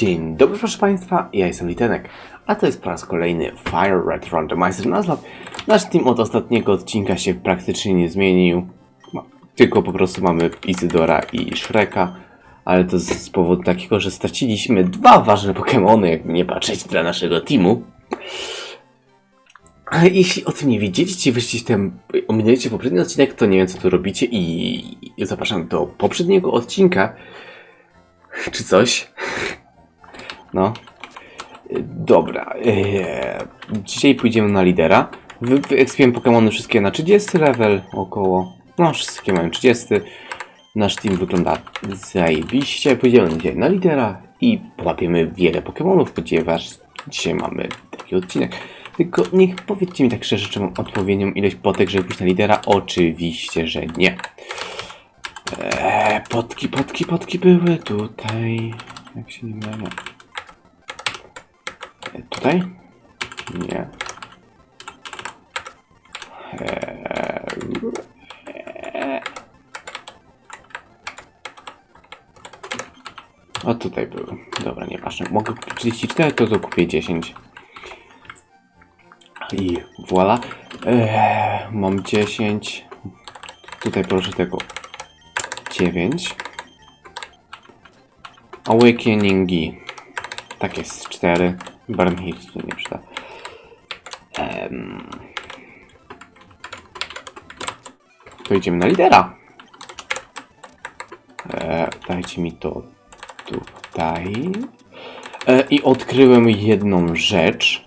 Dzień dobry proszę Państwa, ja jestem Litenek, a to jest po raz kolejny Fire Red Randomizer Nuzlocke. Nasz team od ostatniego odcinka się praktycznie nie zmienił, tylko po prostu mamy Izydora i Shreka, ale to z, powodu takiego, że straciliśmy dwa ważne Pokémony, jakby nie patrzeć dla naszego teamu. A jeśli o tym nie wiedzieliście, wyście ten, ominęliście poprzedni odcinek, to nie wiem co tu robicie i zapraszam do poprzedniego odcinka, czy coś. No. Dobra. Eee, dzisiaj pójdziemy na lidera. Wy- Wyekspiłem Pokémony wszystkie na 30 level około. No, wszystkie mają 30. Nasz team wygląda zajebiście. Pójdziemy dzisiaj na lidera i połapiemy wiele Pokémonów, ponieważ dzisiaj mamy taki odcinek. Tylko niech powiedzcie mi tak szczerze, czy mam odpowiednią ilość potek, żeby pójść na lidera? Oczywiście, że nie. Eee, potki, potki, potki były tutaj. Jak się nie mylę. Tutaj? Nie. Eee, O, tutaj były. Dobra, nieważne. Mogę kupić 34, to to kupię 10. I voilà. Eee, mam 10. Tutaj proszę tego 9. Awakeningi. Tak jest, 4. Burnhit się nie przyda. Em. To idziemy na lidera. E, dajcie mi to tutaj. E, I odkryłem jedną rzecz.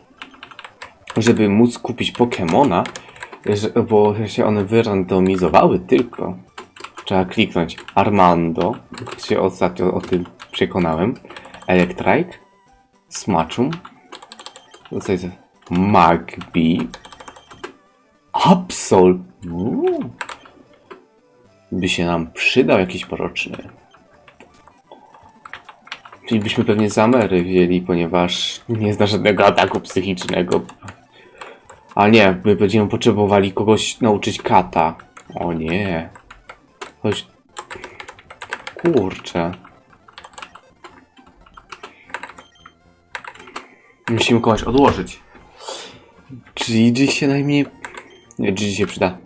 Żeby móc kupić Pokemona, bo się one wyrandomizowały tylko. Trzeba kliknąć Armando, się ostatnio o tym przekonałem. Electrike, Smaczum, co jest Magby, Absol. Uuu. By się nam przydał jakiś poroczny. Czyli byśmy pewnie zamery wzięli, ponieważ nie zna żadnego ataku psychicznego. Ale nie, my będziemy potrzebowali kogoś nauczyć kata. O nie. Chodź. Kurczę. Musimy kogoś odłożyć. Gigi się najmniej... Nie, Gigi się przyda.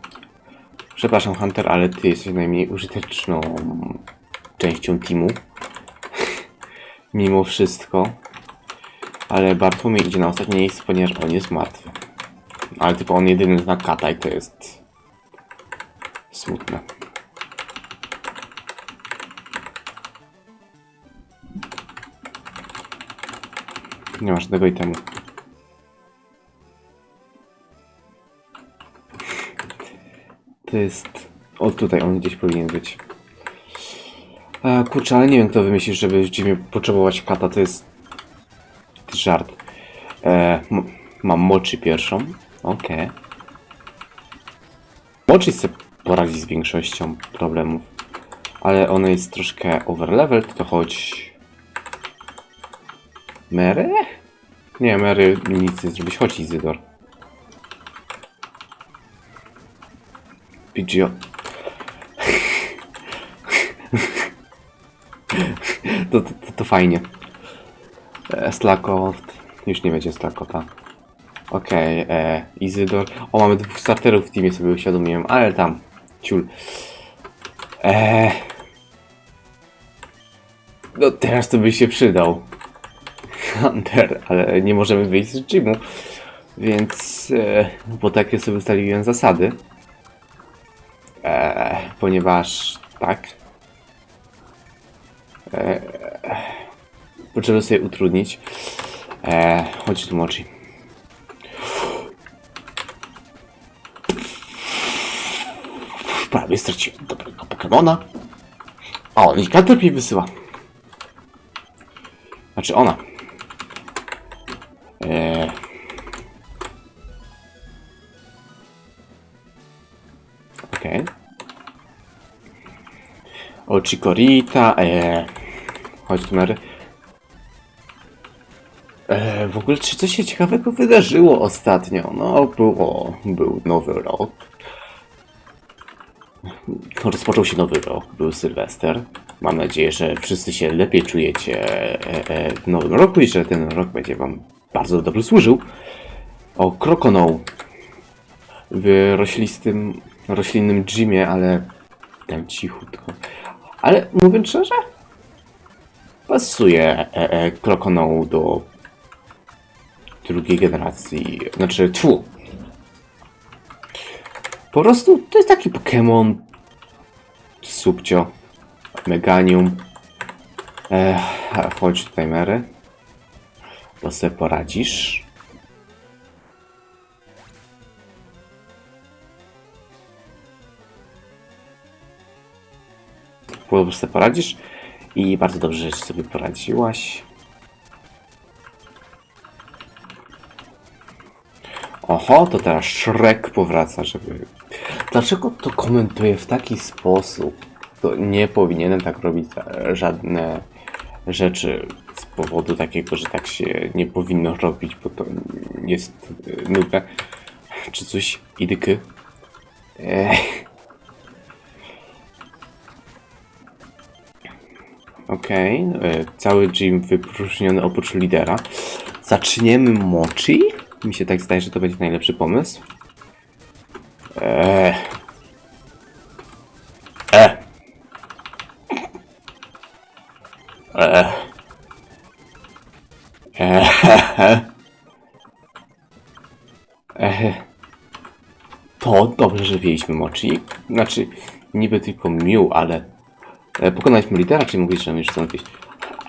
Przepraszam, Hunter, ale ty jesteś najmniej użyteczną częścią teamu. Mimo wszystko. Ale Bartłomiej idzie na ostatnie miejsce, ponieważ on jest martwy. Ale tylko on jedyny zna kata i to jest... smutne. Nie ma żadnego itemu. To jest... O, tutaj on gdzieś powinien być. A, kurczę, ale nie wiem, kto wymyślił, żeby rzeczywiście potrzebować kata, to jest... żart. E, mam moczy pierwszą. Okej. Moczy sobie poradzi z większością problemów. Ale ona jest troszkę overleveled, to choć... Mary? Nie, Mary nic nie zrobić. Chodź, Izydor. Pidgeot. to, to, to, fajnie. E, Slakot. Już nie będzie Slakota. Okej, okay, Izydor. O, mamy dwóch starterów w teamie, sobie uświadomiłem, ale tam. Ciul. Eee. No teraz to by się przydał. Ale nie możemy wyjść z gymu. Więc, e, bo takie sobie ustaliłem zasady. E, ponieważ, tak. E, potrzeba sobie utrudnić. E, chodź tu, Mochi. Prawie straciłem dobrego Pokemona. O, i Caterpie wysyła. Znaczy ona. Chikorita. Eee. Chodź tu, Mary. Eee, w ogóle, czy coś się ciekawego wydarzyło ostatnio? No, było, był nowy rok. Rozpoczął się nowy rok, był Sylwester. Mam nadzieję, że wszyscy się lepiej czujecie e, e, w nowym roku i że ten rok będzie wam bardzo dobrze służył. O Krokonoł w roślistym, roślinnym gymie, ale tam cichutko. Ale mówiąc szczerze, pasuje e, e, do drugiej generacji, znaczy tfu. Po prostu to jest taki Pokémon subcio, Meganium. Ech, chodź tutaj Mary, bo sobie poradzisz. Po prostu poradzisz i bardzo dobrze, że sobie poradziłaś. Oho, to teraz Shrek powraca, żeby... Dlaczego to komentuję w taki sposób? To nie powinienem tak robić e, żadne rzeczy z powodu takiego, że tak się nie powinno robić, bo to jest nudne. Czy coś? Idyky? Ech. E, cały gym wypróżniony oprócz lidera. Zaczniemy Mochi? Mi się tak zdaje, że to będzie najlepszy pomysł. Eee. To dobrze, że wzięliśmy Mochi. Znaczy, niby tylko Mew, ale pokonaliśmy lidera, czyli mogliśmy już wyjść.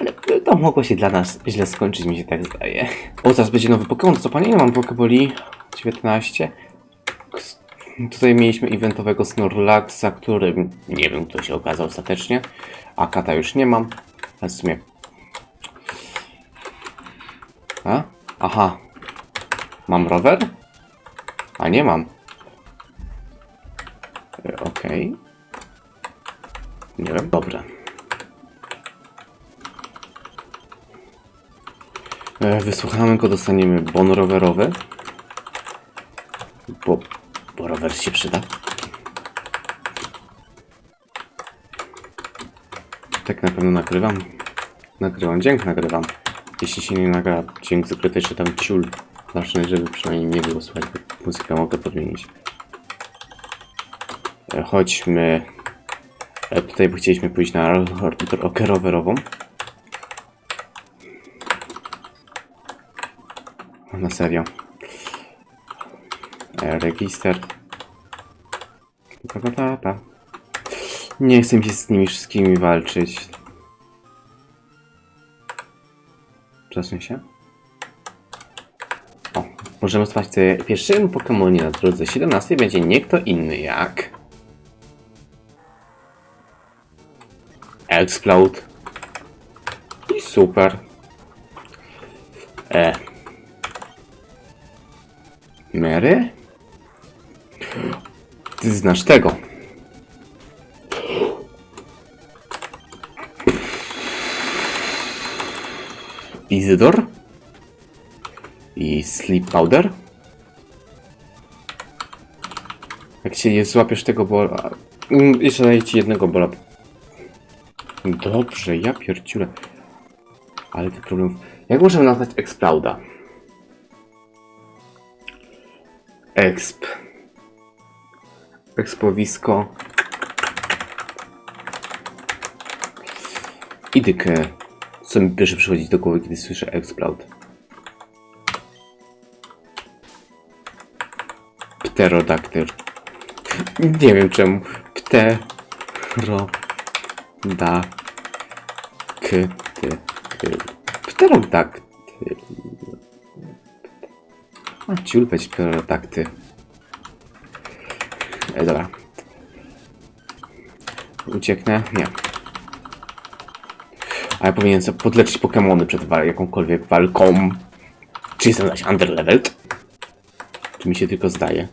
Ale to mogło się dla nas źle skończyć, mi się tak zdaje. O, zaraz będzie nowy Pokémon, co panie? Ja mam Pokeboli 19. Ks- Tutaj mieliśmy eventowego Snorlaxa, który nie wiem, kto się okazał ostatecznie. A Kata już nie mam. Ale w sumie... A? Aha. Mam rower? A nie mam. E, Okej. Nie wiem. Dobra. E, Wysłuchamy go, dostaniemy bon rowerowy. Bo, bo rower się przyda. Tak na pewno nagrywam. Nagrywam dźwięk, nagrywam. Jeśli się nie nagra dźwięk to jeszcze tam ciul. Ważne, żeby przynajmniej nie było słychać, muzykę mogę podmienić. E, Chodźmy. E, Tutaj by chcieliśmy pójść na rokę rowerową. Na serio. E, Register. Nie chcę się z nimi wszystkimi walczyć. Przesuń się. O, możemy spać pierwszym Pokemonie na drodze 17 będzie nie kto inny jak... Explode. I super. E, Mary? Ty znasz tego. Izydor? I Sleep Powder? Jak się nie złapiesz tego bola... Mm, Jeszcze daję ci jednego bola. Dobrze, ja pierdziule. Ale ty problem... Jak możemy nazwać Explauda? Exp. Ekspowisko. Idykę. Co mi pierwsze przychodzi do głowy, kiedy słyszę Explode? Pterodaktyl. Nie wiem czemu. Ptero... Da... K... Ty... ty. Pterodaktyl. A ciul być pterodakty. E, dobra. Ucieknę? Nie. A ja powinienem sobie podleczyć Pokemony przed jakąkolwiek walką. Czy jestem zaś underleveled? Czy mi się tylko zdaje?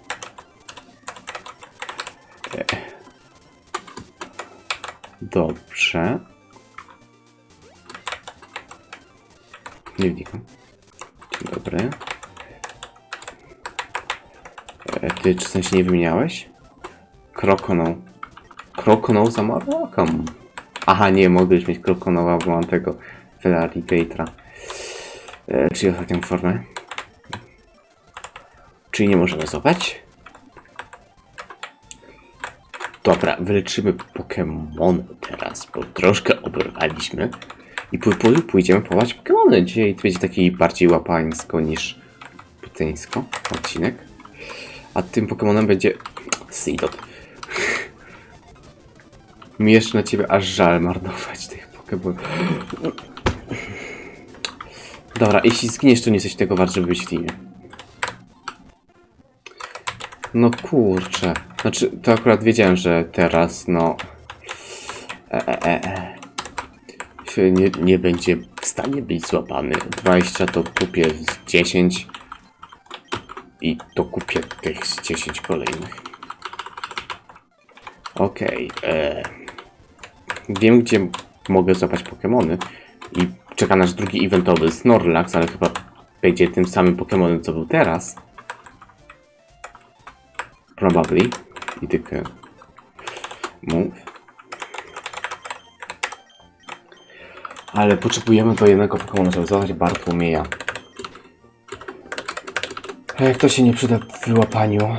Dobrze. Nie wnikam. Dzień dobry. E, Ty czy coś nie wymieniałeś? Krokoną. Krokoną za Marokam. Aha, nie, mogłeś mieć krokonowa, bo mam tego Ferrari Gatera. E, czyli ostatnią formę. Czyli nie możemy złapać? Dobra, wyleczymy Pokémon teraz, bo troszkę oberwaliśmy. I pó- pó- pójdziemy połować Pokémony. Dzisiaj będzie taki bardziej łapańsko niż putyńsko odcinek. A tym Pokémonem będzie Seedot. Mi jeszcze na ciebie aż żal marnować tych Pokémon. Dobra, jeśli zginiesz, to nie jesteś tego wart, żeby być w teamie. No kurczę. Znaczy, to akurat wiedziałem, że teraz, no... E, e, e, e. Nie, nie będzie w stanie być złapany. 20 to kupię z 10. I to kupię tych z 10 kolejnych. Okej. e, wiem, gdzie mogę złapać Pokémony. I czeka nasz drugi eventowy Snorlax, ale chyba będzie tym samym Pokémonem, co był teraz. Probably. I tylko move. Ale potrzebujemy do jednego Pokémona, żeby złapać Bartłomieja. A jak to się nie przyda w wyłapaniu?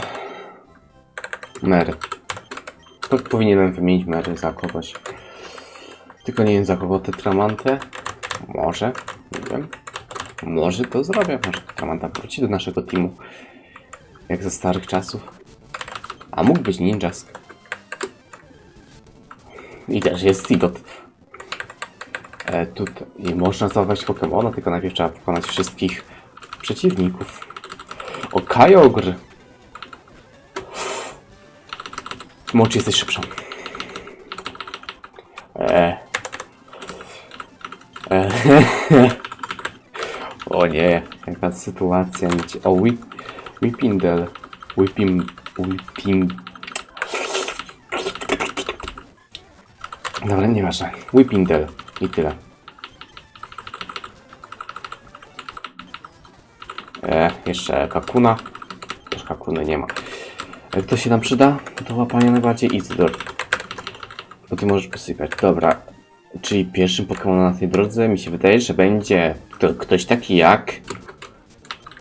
Mer. To powinienem wymienić Mery za kogoś. Tylko nie wiem za kogo Tetramantę. Może, nie wiem. Może to zrobię. Może Tetramanta wróci do naszego teamu. Jak ze starych czasów. A mógł być Ninjask. I też jest Seedot. E, tutaj można złapać Pokemona, tylko najpierw trzeba pokonać wszystkich przeciwników. O, Kyogre! Mochi jesteś szybsza. E. E. o nie, jaka sytuacja. O, Whip, Whipindel. Whipim, Whipim. Dobra, nieważne. Whipindel i tyle. E, jeszcze Kakuna. Też Kakuny nie ma. E, Kto się nam przyda do łapania najbardziej? Isidor. Bo ty możesz posypać. Dobra. Czyli pierwszym Pokémonem na tej drodze mi się wydaje, że będzie to ktoś taki jak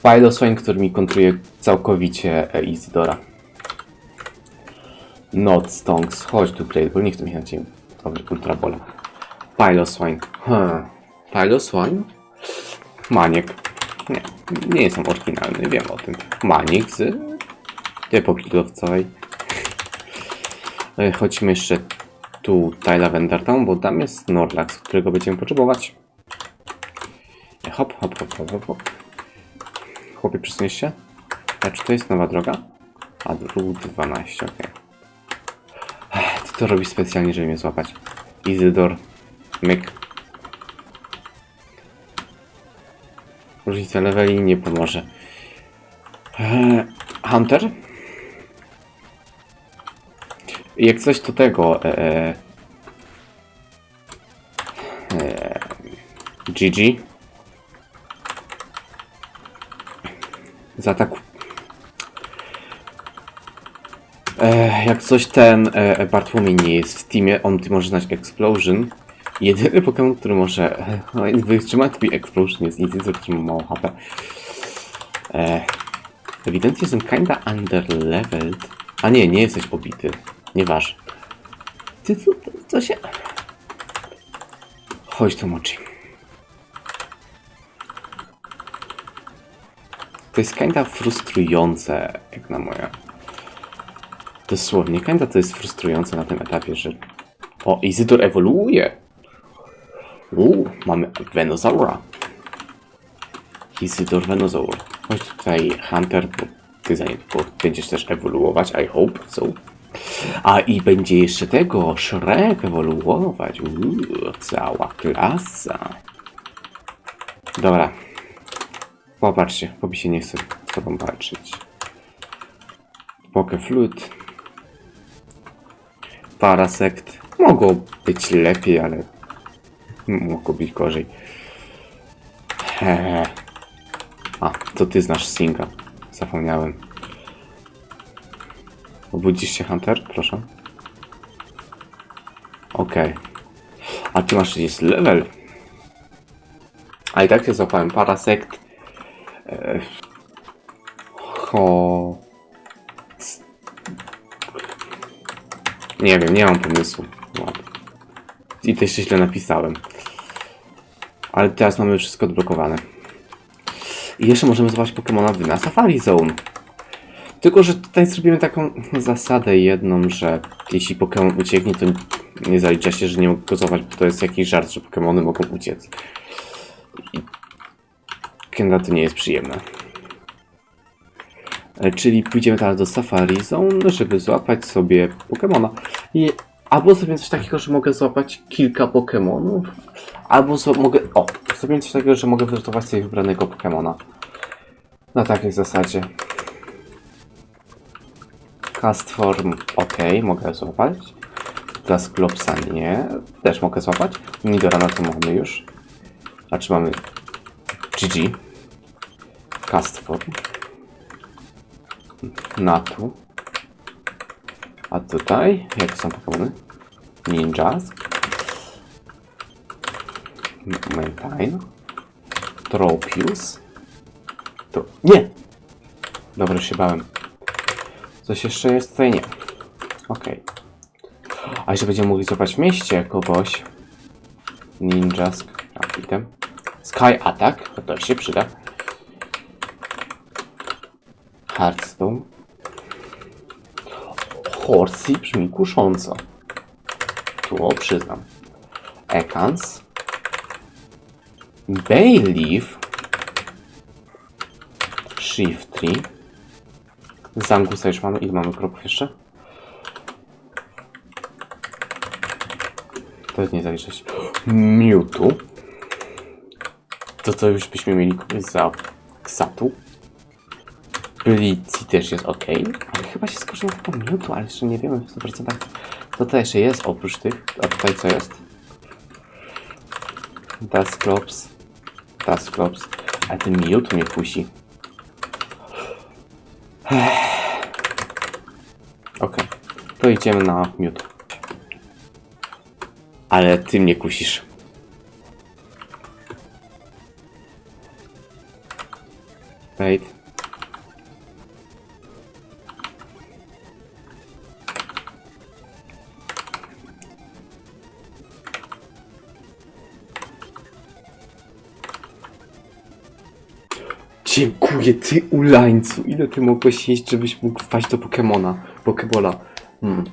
Piloswine, który mi kontruje całkowicie e, Isidora. Not Stonks. Chodź tu, Ball. Nie chcę mi na ciebie. Dobry, Ultra Bola. Piloswine. Hmm. Piloswine? Maniek. Nie, nie jestem oryginalny, wiem o tym. Manik z epoki lodowcowej. E, Chodźmy jeszcze tutaj Lavender Town, bo tam jest Snorlax, którego będziemy potrzebować. E, Hop, hop, hop, hop, hop. Chłopie, przesuniesz się? A czy to jest nowa droga? A, dróg 12, okej. Ty to robisz specjalnie, żeby mnie złapać. Izydor, myk. Różnica leveli nie pomoże. Eee, Hunter? Jak coś to tego. Eee, eee, GG. Zaataku. Eee, jak coś ten e, Bartłomiej nie jest w teamie, on może znać Explosion. Jedyny Pokémon, który może e, wytrzymać twój Explosion jest Incidur, który ma mało HP. E, ewidentnie jestem kinda underleveled. A nie, nie jesteś pobity. Nieważne. Ty co, to się... Chodź tu, Mochi. To jest kinda frustrujące, jak na moje. Dosłownie, kinda to jest frustrujące na tym etapie, że... O, Izydor ewoluuje! Uuu, mamy Venosaura. Izydor Venosaur. Chodź tutaj, Hunter, bo ty za niedługo będziesz też ewoluować, I hope so. A i będzie jeszcze tego, Shrek ewoluować. Uuu, cała klasa. Dobra. Popatrzcie, Bobby się nie chce z tobą walczyć. Pokeflut. Parasekt. Mogło być lepiej, ale mogło być gorzej. Hehe. A, to ty znasz Singa. Zapomniałem. Obudzisz się, Hunter? Proszę. Okej. A ty masz 30 level. A i tak się złapałem parasekt. Nie wiem, nie mam pomysłu. No. I też źle napisałem. Ale teraz mamy wszystko odblokowane. I jeszcze możemy zobaczyć Pokemona na Safari Zone. Tylko, że tutaj zrobimy taką zasadę jedną, że jeśli Pokémon ucieknie, to nie zalicza się, że nie mogę go złapać, bo to jest jakiś żart, że Pokémony mogą uciec. I Kenda to nie jest przyjemne. E, Czyli pójdziemy teraz do Safari Zone, żeby złapać sobie Pokémona. I albo zrobię coś takiego, że mogę złapać kilka Pokémonów, albo mogę... O! Zrobię coś takiego, że mogę wyratować sobie wybranego Pokémona. Na takiej zasadzie. Cast form, ok, mogę złapać. Glasklopsa nie, też mogę złapać. Nidorana to mamy już. A czy mamy GG? Cast form. Natu. A tutaj, jakie są Pokémony? Ninjas. Mentine. Tropius. To... Nie! Dobra, się bałem. Coś jeszcze jest? Tutaj nie. Okej. A jeszcze będziemy mogli złapać w mieście kogoś. Ninja Scrapitem. Sky Attack, to się przyda. Hearthstone. Horsey brzmi kusząco. Tu przyznam. Ekans. Bayleaf. Shift Tree. Zangusa już mamy. Ile mamy kroków jeszcze? To nie zaliczę się. Mewtwo. To to już byśmy mieli za Ksatu. Blitzy też jest ok. Ale chyba się skończył na chyba Mewtwo, ale jeszcze nie wiemy w 100%. Co to jeszcze jest oprócz tych? A tutaj co jest? Dusclops. Dusclops. Ale ten Mewtwo mnie kusi. Okej, to idziemy na miód. Ale ty mnie kusisz. Wait. Dziękuję ty ulańcu. Ile ty mogłeś jeść, żebyś mógł wpaść do Pokemona? Pokebola. Hmm.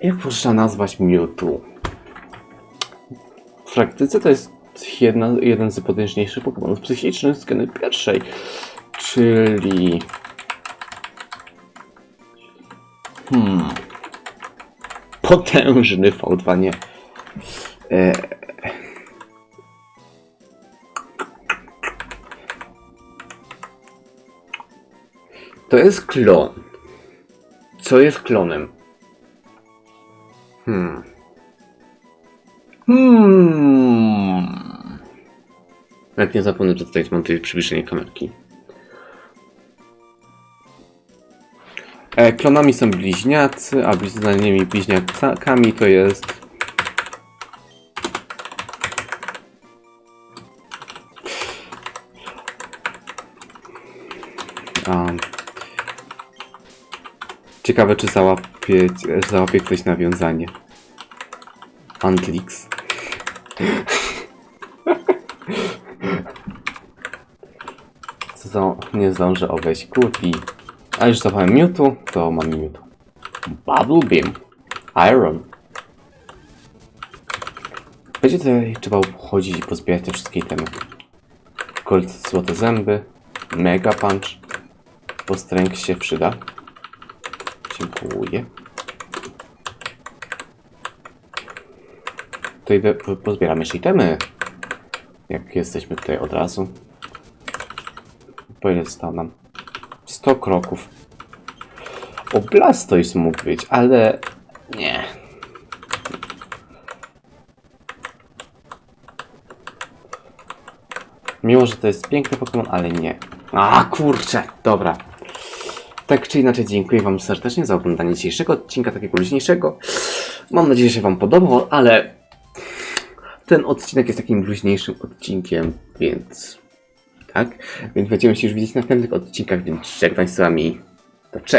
Jak można nazwać Mewtwo? W praktyce to jest jedna, jeden z potężniejszych Pokemonów psychicznych z geny pierwszej. Czyli... Hmm... Potężny V2, nie. E... To jest klon. Co jest klonem? Hmm. Hmm. Jak nie zapomnę mam tutaj przybliżenie kamerki. E, klonami są bliźniacy, a bliźnianymi bliźniakami to jest... A, Ciekawe, czy załapie, załapie ktoś nawiązanie. Antlix. Co za, nie zdążę obejść Kurti. A już zapałem Mewtwo, to mam Mewtwo. Bubble Beam. Iron. Będzie tutaj trzeba chodzić i pozbierać te wszystkie itemy. Gold, złote zęby. Mega Punch. Postręk się przyda. Dziękuję. Tutaj pozbieramy jeszcze itemy. Jak jesteśmy tutaj od razu. Po ile zostało nam? 100 kroków. O, Blastoise mógł być, ale... Nie. Miło, że to jest piękny Pokémon, ale nie. A, kurczę! Dobra. Tak czy inaczej, dziękuję Wam serdecznie za oglądanie dzisiejszego odcinka, takiego luźniejszego. Mam nadzieję, że się Wam podobał, ale ten odcinek jest takim luźniejszym odcinkiem, więc tak. Więc będziemy się już widzieć w następnych odcinkach, więc żegnam z Wami. To cześć!